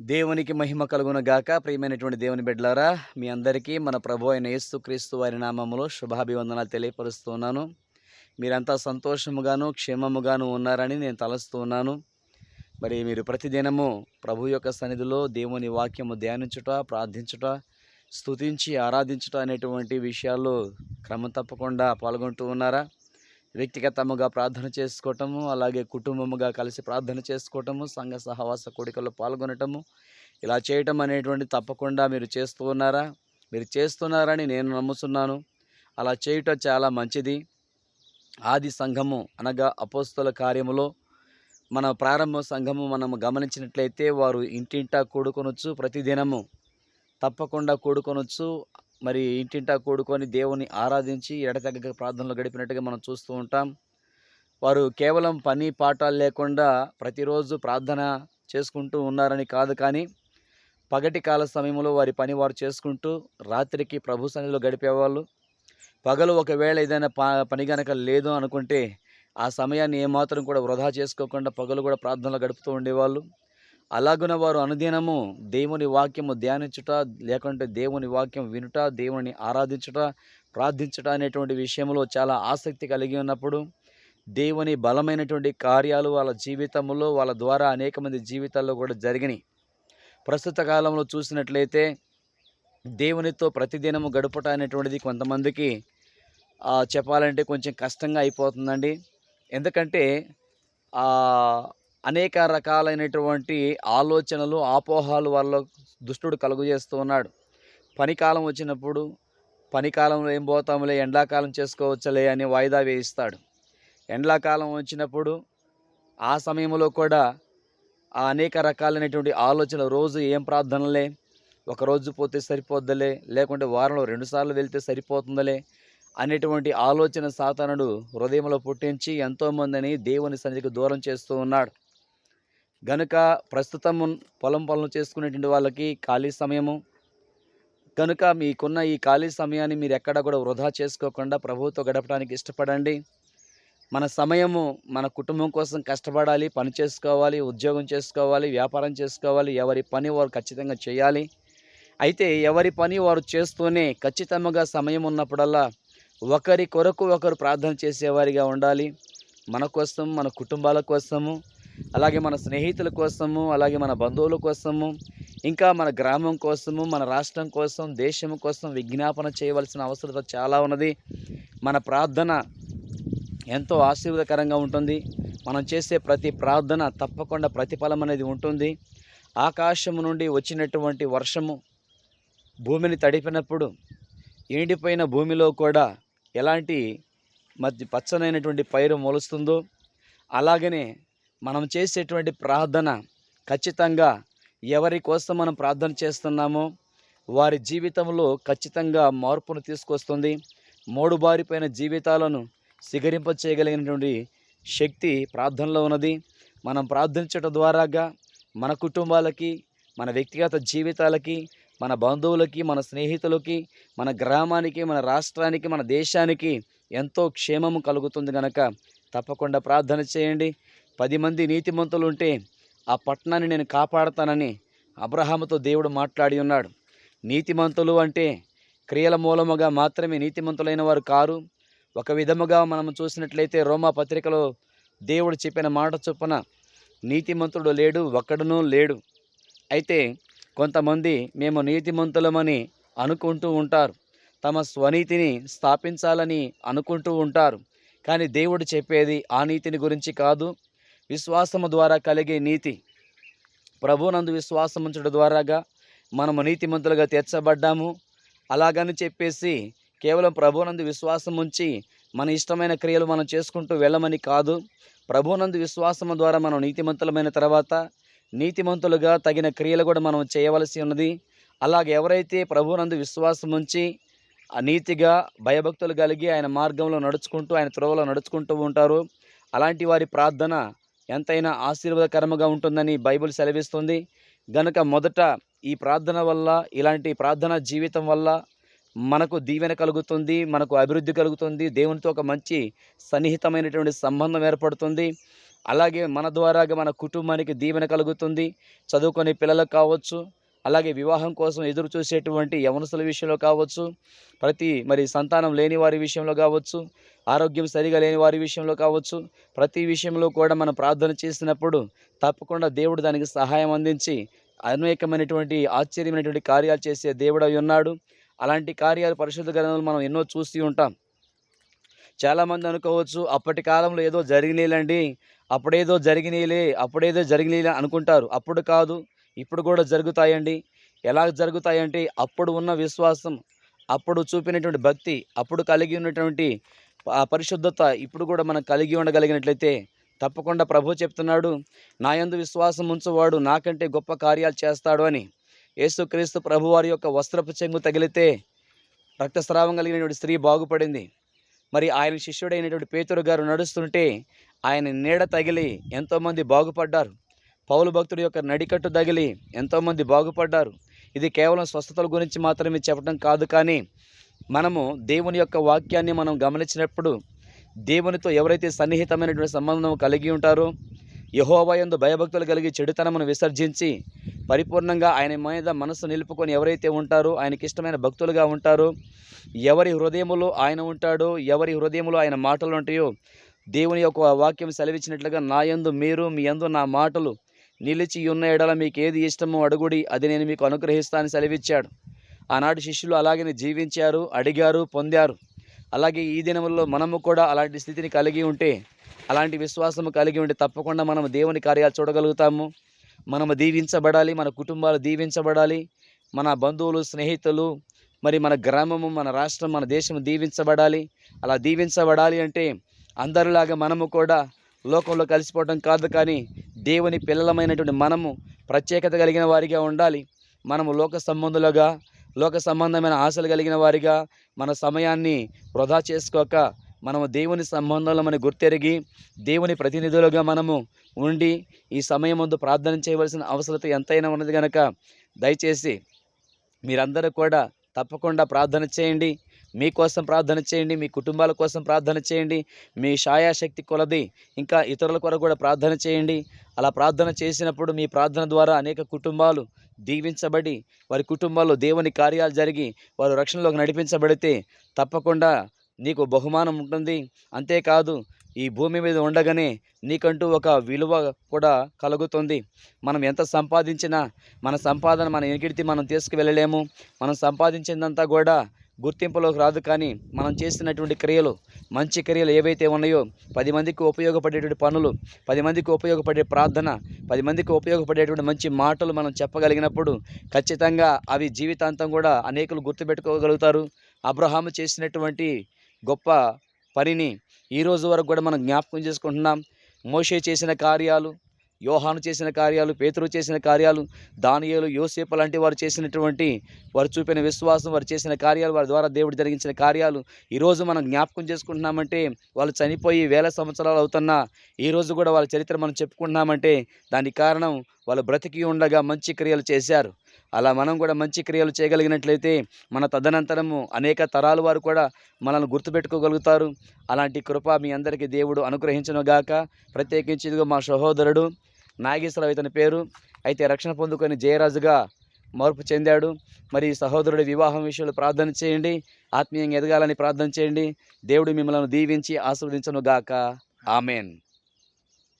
దేవునికి మహిమ కలుగును గాక. ప్రియమైనటువంటి దేవుని బిడ్డలారా మీ అందరికీ మన ప్రభు అయిన యేసుక్రీస్తు వారి నామములో శుభాభివందనాలు తెలియపరుస్తున్నాను మీరంతా సంతోషముగాను క్షేమముగాను ఉన్నారని నేను తలస్తున్నాను మరి మీరు ప్రతిదినము ప్రభు యొక్క సన్నిధిలో దేవుని వాక్యము ధ్యానించుట ప్రార్థించుట స్తుతించి ఆరాధించుట అనేటువంటి విషయాల్లో క్రమం తప్పకుండా పాల్గొంటూ ఉన్నారా? వ్యక్తిగతముగా ప్రార్థన చేసుకోవటము అలాగే కుటుంబముగా కలిసి ప్రార్థన చేసుకోవటము సంఘ సహవాస కోడికల్లో పాల్గొనటము ఇలా చేయటం అనేటువంటి తప్పకుండా మీరు చేస్తూ ఉన్నారా? మీరు చేస్తున్నారని నేను నమ్ముతున్నాను. అలా చేయుట చాలా మంచిది. ఆది సంఘము అనగా అపోస్తుల కార్యములో మన ప్రారంభ సంఘము మనము గమనించినట్లయితే వారు ఇంటింటా కూడుకొనొచ్చు ప్రతిదినము తప్పకుండా కూడుకొనొచ్చు. మరి ఇంటింటా కూడుకొని దేవుని ఆరాధించి ఎడతెగక ప్రార్థనలు గడిపినట్టుగా మనం చూస్తూ ఉంటాం. వారు కేవలం పని పాఠాలు లేకుండా ప్రతిరోజు ప్రార్థన చేసుకుంటూ ఉన్నారని కాదు కానీ పగటి కాల సమయంలో వారి పని వారు చేసుకుంటూ రాత్రికి ప్రభు సన్నిధిలో గడిపేవాళ్ళు. పగలు ఒకవేళ ఏదైనా ప పని గనక లేదు అనుకుంటే ఆ సమయాన్ని ఏమాత్రం కూడా వృధా చేసుకోకుండా పగలు కూడా ప్రార్థనలు గడుపుతూ ఉండేవాళ్ళు. అలాగున వారు అనుదినము దేవుని వాక్యము ధ్యానించుట లేకుంటే దేవుని వాక్యం వినుట దేవుని ఆరాధించుట ప్రార్థించుట అనేటువంటి విషయంలో చాలా ఆసక్తి కలిగి ఉన్నప్పుడు దేవుని బలమైనటువంటి కార్యాలు వాళ్ళ జీవితంలో వాళ్ళ ద్వారా అనేక మంది జీవితాల్లో కూడా జరిగినాయి. ప్రస్తుత కాలంలో చూసినట్లయితే దేవునితో ప్రతిదినము గడుపుట అనేటువంటిది కొంతమందికి చెప్పాలంటే కొంచెం కష్టంగా అయిపోతుందండి. ఎందుకంటే అనేక రకాలైనటువంటి ఆలోచనలు ఆపోహాలు వాళ్ళ దుష్టుడు కలుగు చేస్తూ ఉన్నాడు. పనికాలం వచ్చినప్పుడు పనికాలంలో ఏం పోతాములే ఎండాకాలం చేసుకోవచ్చులే అని వాయిదా వేయిస్తాడు. ఎండాకాలం వచ్చినప్పుడు ఆ సమయంలో కూడా ఆ అనేక రకాలైనటువంటి ఆలోచనలు రోజు ఏం ప్రార్థనలే ఒకరోజు పోతే సరిపోద్దలే లేకుంటే వారంలో రెండుసార్లు వెళ్తే సరిపోతుందలే అనేటువంటి ఆలోచన సాతానుడు హృదయంలో పుట్టించి ఎంతోమందిని దేవుని సన్నిధికి దూరం చేస్తూ ఉన్నాడు. గనుక ప్రస్తుతం పొలం పనులు చేసుకునేటువంటి వాళ్ళకి ఖాళీ సమయము. కనుక మీకున్న ఈ ఖాళీ సమయాన్ని మీరు ఎక్కడ కూడా వృధా చేసుకోకుండా ప్రభువుతో గడపడానికి ఇష్టపడండి. మన సమయము మన కుటుంబం కోసం కష్టపడాలి పని చేసుకోవాలి ఉద్యోగం చేసుకోవాలి వ్యాపారం చేసుకోవాలి ఎవరి పని వారు ఖచ్చితంగా చేయాలి. అయితే ఎవరి పని వారు చేస్తూనే ఖచ్చితంగా సమయం ఉన్నప్పుడల్లా ఒకరి కొరకు ఒకరు ప్రార్థన చేసేవారిగా ఉండాలి. మన కోసం మన కుటుంబాల కోసము అలాగే మన స్నేహితుల కోసము అలాగే మన బంధువుల కోసము ఇంకా మన గ్రామం కోసము మన రాష్ట్రం కోసం దేశం కోసం విజ్ఞాపన చేయవలసిన అవసరత చాలా ఉన్నది. మన ప్రార్థన ఎంతో ఆశీర్వదకరంగా ఉంటుంది. మనం చేసే ప్రతి ప్రార్థన తప్పకుండా ప్రతిఫలం అనేది ఉంటుంది. ఆకాశము నుండి వచ్చినటువంటి వర్షము భూమిని తడిపినప్పుడు ఎండిపోయిన భూమిలో కూడా ఎలాంటి మధ్య పచ్చనైనటువంటి పైరు మొలుస్తుందో అలాగనే మనం చేసేటువంటి ప్రార్థన ఖచ్చితంగా ఎవరి కోసం మనం ప్రార్థన చేస్తున్నామో వారి జీవితంలో ఖచ్చితంగా మార్పును తీసుకొస్తుంది. మూడు బారిపోయిన జీవితాలను సిగరింప చేయగలిగినటువంటి శక్తి ప్రార్థనలో ఉన్నది. మనం ప్రార్థించడం ద్వారాగా మన కుటుంబాలకి మన వ్యక్తిగత జీవితాలకి మన బంధువులకి మన స్నేహితులకి మన గ్రామానికి మన రాష్ట్రానికి మన దేశానికి ఎంతో క్షేమము కలుగుతుంది కనుక తప్పకుండా ప్రార్థన చేయండి. పది మంది నీతిమంతులు ఉంటే ఆ పట్టణాన్ని నేను కాపాడతానని అబ్రహాముతో దేవుడు మాట్లాడి ఉన్నాడు. నీతిమంతులు అంటే క్రియల మూలముగా మాత్రమే నీతిమంతులైన వారు కారు. ఒక విధముగా మనం చూసినట్లయితే రోమా పత్రికలో దేవుడు చెప్పిన మాట చొప్పున నీతిమంతుడు లేడు ఒక్కడనూ లేడు. అయితే కొంతమంది మేము నీతిమంతులమని అనుకుంటూ ఉంటారు. తమ స్వనీతిని స్థాపించాలని అనుకుంటూ ఉంటారు. కానీ దేవుడు చెప్పేది ఆ నీతిని గురించి కాదు. విశ్వాసము ద్వారా కలిగే నీతి. ప్రభునందు విశ్వాసముంచడం ద్వారాగా మనము నీతిమంతులుగా తీర్చబడ్డాము. అలాగని చెప్పేసి కేవలం ప్రభునందు విశ్వాసం ఉంచి మన ఇష్టమైన క్రియలు మనం చేసుకుంటూ వెళ్ళమని కాదు. ప్రభునందు విశ్వాసము ద్వారా మనం నీతిమంతులమైన తర్వాత నీతిమంతులుగా తగిన క్రియలు కూడా మనం చేయవలసి ఉన్నది. అలాగే ఎవరైతే ప్రభునందు విశ్వాసం ఉంచి ఆ నీతిగా భయభక్తులు కలిగి ఆయన మార్గంలో నడుచుకుంటూ ఆయన త్రోవలో నడుచుకుంటూ ఉంటారు అలాంటి వారి ప్రార్థన ఎంతైనా ఆశీర్వాదకరముగా ఉంటుందని బైబిల్ సెలవిస్తుంది. గనుక మొదట ఈ ప్రార్థన వల్ల ఇలాంటి ప్రార్థన జీవితం వల్ల మనకు దీవెన కలుగుతుంది మనకు అభివృద్ధి కలుగుతుంది దేవునితో ఒక మంచి సన్నిహితమైనటువంటి సంబంధం ఏర్పడుతుంది. అలాగే మన ద్వారాగా మన కుటుంబానికి దీవెన కలుగుతుంది. చదువుకునే పిల్లలకు కావచ్చు అలాగే వివాహం కోసం ఎదురు చూసేటువంటి యవనస్తుల విషయంలో కావచ్చు ప్రతి మరి సంతానం లేని వారి విషయంలో కావచ్చు ఆరోగ్యం సరిగా లేని వారి విషయంలో కావచ్చు ప్రతి విషయంలో కూడా మనం ప్రార్థన చేసినప్పుడు తప్పకుండా దేవుడు దానికి సహాయం అందించి అనేకమైనటువంటి ఆశ్చర్యమైనటువంటి కార్యాలు చేసే దేవుడు అయి ఉన్నాడు. అలాంటి కార్యాలు పరిశుద్ధ గ్రంథంలో మనం ఎన్నో చూస్తూ ఉంటాం. చాలామంది అనుకోవచ్చు అప్పటి కాలంలో ఏదో జరిగినాయిలండి అప్పుడేదో జరిగినాయిలే అప్పుడేదో జరిగినాయిలే అనుకుంటారు. అప్పుడు కాదు. ఇప్పుడు కూడా జరుగుతాయండి. ఎలా జరుగుతాయంటే అప్పుడు ఉన్న విశ్వాసం అప్పుడు చూపినటువంటి భక్తి అప్పుడు కలిగి ఉన్నటువంటి పరిశుద్ధత ఇప్పుడు కూడా మనం కలిగి ఉండగలిగినట్లయితే తప్పకుండా ప్రభు చెప్తున్నాడు నా యందు విశ్వాసం ఉంచువాడు నాకంటే గొప్ప కార్యాలు చేస్తాడు అని. యేసుక్రీస్తు ప్రభువారి యొక్క వస్త్రపు చెంగు తగిలితే రక్తస్రావం కలిగినటువంటి స్త్రీ బాగుపడింది. మరి ఆయన శిష్యుడైనటువంటి పేతురు గారు నడుస్తుంటే ఆయన నీడ తగిలి ఎంతోమంది బాగుపడ్డారు. పౌలు భక్తుడి యొక్క నడికట్టు తగిలి ఎంతోమంది బాగుపడ్డారు. ఇది కేవలం స్వస్థతల గురించి మాత్రమే చెప్పడం కాదు కానీ మనము దేవుని యొక్క వాక్యాన్ని మనం గమనించినప్పుడు దేవునితో ఎవరైతే సన్నిహితమైనటువంటి సంబంధం కలిగి ఉంటారో యహోవయందు భయభక్తులు కలిగి చెడుతనమును విసర్జించి పరిపూర్ణంగా ఆయన మీద మనసు నిలుపుకొని ఎవరైతే ఉంటారో ఆయనకి ఇష్టమైన భక్తులుగా ఉంటారో ఎవరి హృదయములో ఆయన ఉంటాడో ఎవరి హృదయములో ఆయన మాటలు ఉంటాయో దేవుని యొక్క వాక్యం సెలవిచ్చినట్లుగా నా యందు మీరు మీ యందు నా మాటలు నిలిచి ఉన్న ఎడల మీకు ఏది ఇష్టమో అడుగుడి అది నేను మీకు అనుగ్రహిస్తానని సెలవిచ్చాడు. ఆనాటి శిష్యులు అలాగనే జీవించారు అడిగారు పొందారు. అలాగే ఈ దినముల్లో మనము కూడా అలాంటి స్థితిని కలిగి ఉంటే అలాంటి విశ్వాసము కలిగి ఉంటే తప్పకుండా మనం దేవుని కార్యాలు చూడగలుగుతాము. మనము దీవించబడాలి మన కుటుంబాలు దీవించబడాలి మన బంధువులు స్నేహితులు మరి మన గ్రామము మన రాష్ట్రం మన దేశం దీవించబడాలి. అలా దీవించబడాలి అంటే అందరిలాగా మనము కూడా లోకంలో కలిసిపోవడం కాదు కానీ దేవుని పిల్లలమైనటువంటి మనము ప్రత్యేకత కలిగిన వారిగా ఉండాలి. మనము లోక సంబంధులుగా లోక సంబంధమైన ఆశలు కలిగిన వారిగా మన సమయాన్ని వృధా చేసుకోక మనము దేవుని సంబంధంలో మనం గుర్తెరిగి దేవుని ప్రతినిధులుగా మనము ఉండి ఈ సమయం ముందు ప్రార్థన చేయవలసిన అవసరత ఎంతైనా ఉన్నది కనుక దయచేసి మీరందరూ కూడా తప్పకుండా ప్రార్థన చేయండి. మీకోసం ప్రార్థన చేయండి మీ కుటుంబాల కోసం ప్రార్థన చేయండి మీ ఛాయాశక్తి కొలది ఇంకా ఇతరుల కొరకు కూడా ప్రార్థన చేయండి. అలా ప్రార్థన చేసినప్పుడు మీ ప్రార్థన ద్వారా అనేక కుటుంబాలు దీవించబడి వారి కుటుంబాల్లో దేవుని కార్యాలు జరిగి వారు రక్షణలోకి నడిపించబడితే తప్పకుండా నీకు బహుమానం ఉంటుంది. అంతేకాదు ఈ భూమి మీద ఉండగానే నీకంటూ ఒక విలువ కూడా కలుగుతుంది. మనం ఎంత సంపాదించినా మన సంపాదన మన ఎగిడితే మనం తీసుకువెళ్ళలేము. మనం సంపాదించిందంతా కూడా గుర్తింపులోకి రాదు కానీ మనం చేసినటువంటి క్రియలు మంచి క్రియలు ఏవైతే ఉన్నాయో పది మందికి ఉపయోగపడేటువంటి పనులు పది మందికి ఉపయోగపడే ప్రార్థన పది మందికి ఉపయోగపడేటువంటి మంచి మాటలు మనం చెప్పగలిగినప్పుడు ఖచ్చితంగా అవి జీవితాంతం కూడా అనేకులు గుర్తుపెట్టుకోగలుగుతారు. అబ్రహాము చేసినటువంటి గొప్ప పనిని ఈ రోజు వరకు కూడా మనం జ్ఞాపకం చేసుకుంటున్నాం. మోషే చేసిన కార్యాలు యోహాను చేసిన కార్యాలు పేతురు చేసిన కార్యాలు దానియాలు యోసేపు లాంటి వారు చేసినటువంటి వారు చూపిన విశ్వాసం వారు చేసిన కార్యాలు వారి ద్వారా దేవుడు జరిగించిన కార్యాలు ఈరోజు మనం జ్ఞాపకం చేసుకుంటున్నామంటే వాళ్ళు చనిపోయి వేల సంవత్సరాలు అవుతున్నా ఈరోజు కూడా వాళ్ళ చరిత్ర మనం చెప్పుకుంటున్నామంటే దానికి కారణం వాళ్ళు బ్రతికి ఉండగా మంచి క్రియలు చేశారు. అలా మనం కూడా మంచి క్రియలు చేయగలిగినట్లయితే మన తదనంతరము అనేక తరాల వారు కూడా మనల్ని గుర్తుపెట్టుకోగలుగుతారు. అలాంటి కృప మీ అందరికీ దేవుడు అనుగ్రహించను గాక ప్రత్యేకించి మా సహోదరుడు నాగేశ్వరరావు ఇతని పేరు. అయితే రక్షణ పొందుకొని జయరాజుగా మార్పు చెందాడు. మరి సహోదరుడి వివాహం విషయంలో ప్రార్థన చేయండి. ఆత్మీయంగా ఎదగాలని ప్రార్థన చేయండి. దేవుడు మిమ్మల్ని దీవించి ఆశీర్వదించను గాక ఆమెన్.